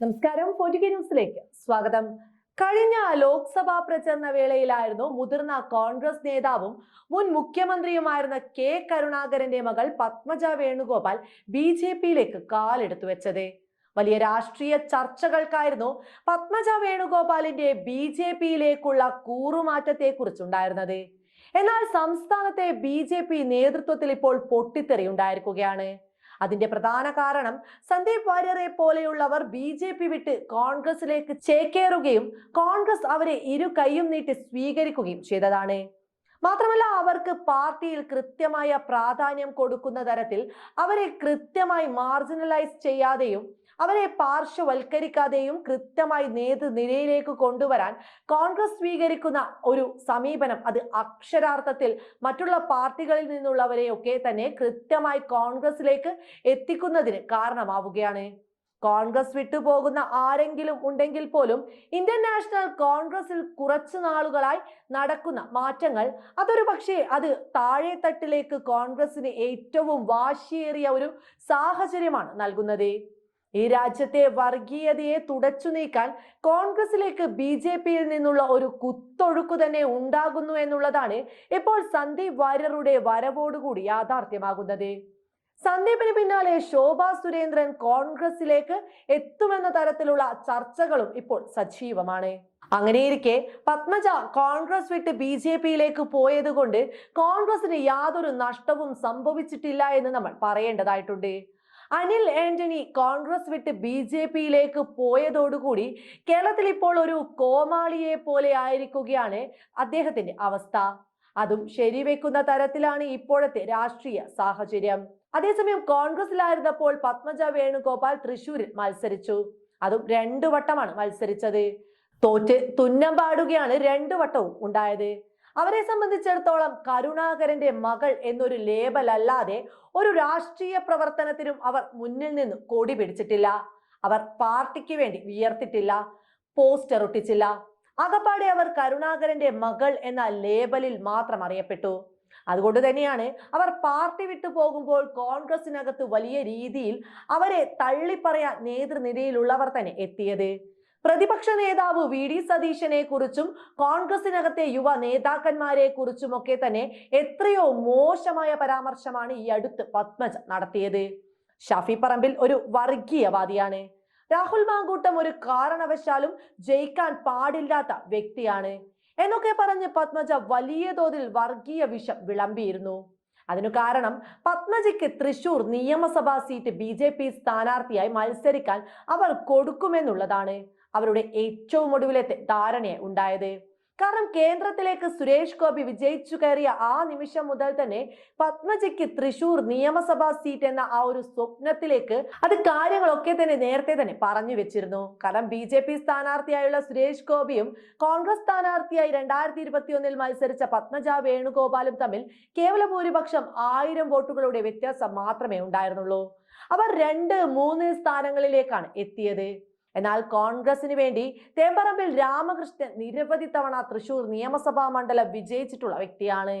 നമസ്കാരം. ഫോർട്ടിക ന്യൂസിലേക്ക് സ്വാഗതം. കഴിഞ്ഞ ലോക്സഭാ പ്രചരണ വേളയിലായിരുന്നു മുതിർന്ന കോൺഗ്രസ് നേതാവും മുൻ മുഖ്യമന്ത്രിയുമായിരുന്ന കെ കരുണാകരന്റെ മകൾ പത്മജ വേണുഗോപാൽ ബി ജെ പിയിലേക്ക് കാലെടുത്തു വെച്ചത്. വലിയ രാഷ്ട്രീയ ചർച്ചകൾക്കായിരുന്നു പത്മജ വേണുഗോപാലിന്റെ ബി ജെ പിയിലേക്കുള്ള കൂറുമാറ്റത്തെ കുറിച്ചുണ്ടായിരുന്നത് എന്നാൽ സംസ്ഥാനത്തെ ബി ജെ പി നേതൃത്വത്തിൽ ഇപ്പോൾ പൊട്ടിത്തെറിയുണ്ടായിരിക്കുകയാണ്. അതിന്റെ പ്രധാന കാരണം സന്ദീപ് വാര്യരെ പോലെയുള്ളവർ ബി ജെ പി വിട്ട് കോൺഗ്രസിലേക്ക് ചേക്കേറുകയും കോൺഗ്രസ് അവരെ ഇരു കൈയും നീട്ടി സ്വീകരിക്കുകയും ചെയ്തതാണ്. മാത്രമല്ല അവർക്ക് പാർട്ടിയിൽ കൃത്യമായ പ്രാധാന്യം കൊടുക്കുന്ന തരത്തിൽ അവരെ കൃത്യമായി മാർജിനലൈസ് ചെയ്യാതെയും അവരെ പാർശ്വവൽക്കരിക്കാതെയും കൃത്യമായി നേതൃനിരയിലേക്ക് കൊണ്ടുവരാൻ കോൺഗ്രസ് സ്വീകരിക്കുന്ന ഒരു സമീപനം അത് അക്ഷരാർത്ഥത്തിൽ മറ്റുള്ള പാർട്ടികളിൽ നിന്നുള്ളവരെയൊക്കെ തന്നെ കൃത്യമായി കോൺഗ്രസിലേക്ക് എത്തിക്കുന്നതിന് കാരണമാവുകയാണ്. കോൺഗ്രസ് വിട്ടുപോകുന്ന ആരെങ്കിലും ഉണ്ടെങ്കിൽ പോലും ഇന്ത്യൻ നാഷണൽ കോൺഗ്രസിൽ കുറച്ചു നാളുകളായി നടക്കുന്ന മാറ്റങ്ങൾ അതൊരു പക്ഷേ അത് താഴെത്തട്ടിലേക്ക് കോൺഗ്രസിന് ഏറ്റവും വാശിയേറിയ ഒരു സാഹചര്യമാണ് നൽകുന്നത്. ഈ രാജ്യത്തെ വർഗീയതയെ തുടച്ചു നീക്കാൻ കോൺഗ്രസിലേക്ക് ബി ജെ പിയിൽ നിന്നുള്ള ഒരു കുത്തൊഴുക്ക് തന്നെ ഉണ്ടാകുന്നു എന്നുള്ളതാണ് ഇപ്പോൾ സന്ദീപ് വാര്യറുടെ വരവോടുകൂടി യാഥാർത്ഥ്യമാകുന്നത്. സന്ദീപിന് പിന്നാലെ ശോഭാ സുരേന്ദ്രൻ കോൺഗ്രസിലേക്ക് എത്തുമെന്ന തരത്തിലുള്ള ചർച്ചകളും ഇപ്പോൾ സജീവമാണ്. അങ്ങനെയിരിക്കെ പത്മജ കോൺഗ്രസ് വിട്ട് ബി ജെ പിയിലേക്ക് പോയത് കൊണ്ട് കോൺഗ്രസിന് യാതൊരു നഷ്ടവും സംഭവിച്ചിട്ടില്ല എന്ന് നമ്മൾ പറയേണ്ടതായിട്ടുണ്ട്. അനിൽ ആന്റണി കോൺഗ്രസ് വിട്ട് ബി ജെ പിയിലേക്ക് പോയതോടുകൂടി കേരളത്തിൽ ഇപ്പോൾ ഒരു കോമാളിയെ പോലെ ആയിരിക്കുകയാണ് അദ്ദേഹത്തിന്റെ അവസ്ഥ. അതും ശരിവെക്കുന്ന തരത്തിലാണ് ഇപ്പോഴത്തെ രാഷ്ട്രീയ സാഹചര്യം. അതേസമയം കോൺഗ്രസിലായിരുന്നപ്പോൾ പത്മജ വേണുഗോപാൽ തൃശൂരിൽ മത്സരിച്ചു. അതും രണ്ടു വട്ടമാണ് മത്സരിച്ചത്. തോറ്റ് തുന്നം പാടുകയാണ് രണ്ടു വട്ടവും ഉണ്ടായത്. അവരെ സംബന്ധിച്ചിടത്തോളം കരുണാകരന്റെ മകൾ എന്നൊരു ലേബൽ അല്ലാതെ ഒരു രാഷ്ട്രീയ പ്രവർത്തനത്തിനും അവർ മുന്നിൽ നിന്ന് കൊടി പിടിച്ചിട്ടില്ല. അവർ പാർട്ടിക്ക് വേണ്ടി വിയർത്തിട്ടില്ല പോസ്റ്റർ ഒട്ടിച്ചില്ല. അകപ്പാടെ അവർ കരുണാകരന്റെ മകൾ എന്ന ലേബലിൽ മാത്രം അറിയപ്പെട്ടു. അതുകൊണ്ട് തന്നെയാണ് അവർ പാർട്ടി വിട്ടു പോകുമ്പോൾ കോൺഗ്രസിനകത്ത് വലിയ രീതിയിൽ അവരെ തള്ളിപ്പറയാൻ നേതൃനിരയിലുള്ളവർ തന്നെ എത്തിയത്. പ്രതിപക്ഷ നേതാവ് വി ഡി സതീശനെ കുറിച്ചും കോൺഗ്രസിനകത്തെ യുവ നേതാക്കന്മാരെ കുറിച്ചുമൊക്കെ തന്നെ എത്രയോ മോശമായ പരാമർശമാണ് ഈ അടുത്ത് പത്മജ നടത്തിയത്. ഷാഫി പറമ്പിൽ ഒരു വർഗീയവാദിയാണ്. രാഹുൽ മാങ്കൂട്ടം ഒരു കാരണവശാലും ജയിക്കാൻ പാടില്ലാത്ത വ്യക്തിയാണ്. എന്നൊക്കെ പറഞ്ഞ് പത്മജ വലിയ തോതിൽ വർഗീയ വിഷം വിളമ്പിയിരുന്നു. അതിനു കാരണം പത്മജയ്ക്ക് തൃശൂർ നിയമസഭാ സീറ്റ് ബി ജെ പി സ്ഥാനാർത്ഥിയായി മത്സരിക്കാൻ അവർ കൊടുക്കുമെന്നുള്ളതാണ്. അവരുടെ ഏറ്റവും ഒടുവിലത്തെ ധാരണയെ ഉണ്ടായത്. കാരണം കേന്ദ്രത്തിലേക്ക് സുരേഷ് ഗോപി വിജയിച്ചു കയറിയ ആ നിമിഷം മുതൽ തന്നെ പത്മജയ്ക്ക് തൃശൂർ നിയമസഭാ സീറ്റ് എന്ന ആ ഒരു സ്വപ്നത്തിലേക്ക് അത് കാര്യങ്ങളൊക്കെ തന്നെ നേരത്തെ തന്നെ പറഞ്ഞു വെച്ചിരുന്നു. കാരണം ബി ജെ പി സ്ഥാനാർത്ഥിയായുള്ള സുരേഷ് ഗോപിയും കോൺഗ്രസ് സ്ഥാനാർത്ഥിയായി രണ്ടായിരത്തി ഇരുപത്തി ഒന്നിൽ മത്സരിച്ച പത്മജ വേണുഗോപാലും തമ്മിൽ കേവല ഭൂരിപക്ഷം ആയിരം വോട്ടുകളുടെ വ്യത്യാസം മാത്രമേ ഉണ്ടായിരുന്നുള്ളൂ. അവർ രണ്ട് മൂന്ന് സ്ഥാനങ്ങളിലേക്കാണ് എത്തിയത്. എന്നാൽ കോൺഗ്രസിന് വേണ്ടി തേമ്പറമ്പിൽ രാമകൃഷ്ണൻ നിരവധി തവണ തൃശൂർ നിയമസഭാ മണ്ഡലം വിജയിച്ചിട്ടുള്ള വ്യക്തിയാണ്.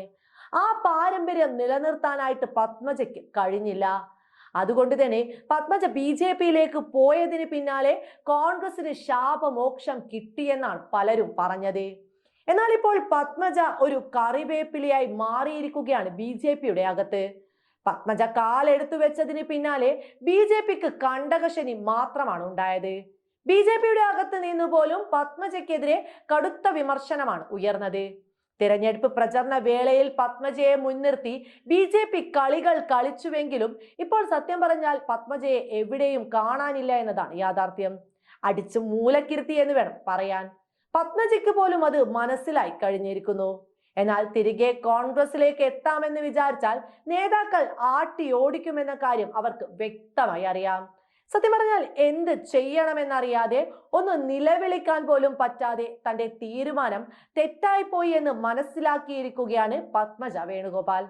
ആ പാരമ്പര്യം നിലനിർത്താനായിട്ട് പത്മജയ്ക്ക് കഴിഞ്ഞില്ല. അതുകൊണ്ട് തന്നെ പത്മജ ബി ജെ പിയിലേക്ക് പോയതിന് പിന്നാലെ കോൺഗ്രസിന് ശാപമോക്ഷം കിട്ടിയെന്നാണ് പലരും പറഞ്ഞത്. എന്നാൽ ഇപ്പോൾ പത്മജ ഒരു കറിവേപ്പിലിയായി മാറിയിരിക്കുകയാണ് ബി ജെ പിയുടെ അകത്ത്. പത്മജ കാലെടുത്തു വെച്ചതിന് പിന്നാലെ ബി ജെ പിക്ക് കണ്ടകശനി മാത്രമാണ് ഉണ്ടായത്. ബി ജെ പിയുടെ അകത്ത് നിന്ന് പോലും പത്മജയ്ക്കെതിരെ കടുത്ത വിമർശനമാണ് ഉയർന്നത്. തിരഞ്ഞെടുപ്പ് പ്രചരണ വേളയിൽ പത്മജയെ മുൻനിർത്തി ബി ജെ പി കളികൾ കളിച്ചുവെങ്കിലും ഇപ്പോൾ സത്യം പറഞ്ഞാൽ പത്മജയെ എവിടെയും കാണാനില്ല എന്നതാണ് യാഥാർത്ഥ്യം. അടിച്ചു മൂലക്കിരുത്തി എന്ന് വേണം പറയാൻ. പത്മജയ്ക്ക് പോലും അത് മനസ്സിലായി കഴിഞ്ഞിരിക്കുന്നു. എന്നാൽ തിരികെ കോൺഗ്രസിലേക്ക് എത്താമെന്ന് വിചാരിച്ചാൽ നേതാക്കൾ ആട്ടി ഓടിക്കുമെന്ന കാര്യം അവർക്ക് വ്യക്തമായി അറിയാം. സത്യം പറഞ്ഞാൽ എന്ത് ചെയ്യണമെന്നറിയാതെ ഒന്ന് നിലവിളിക്കാൻ പോലും പറ്റാതെ തന്റെ തീരുമാനം തെറ്റായിപ്പോയി എന്ന് മനസ്സിലാക്കിയിരിക്കുകയാണ് പത്മജ വേണുഗോപാൽ.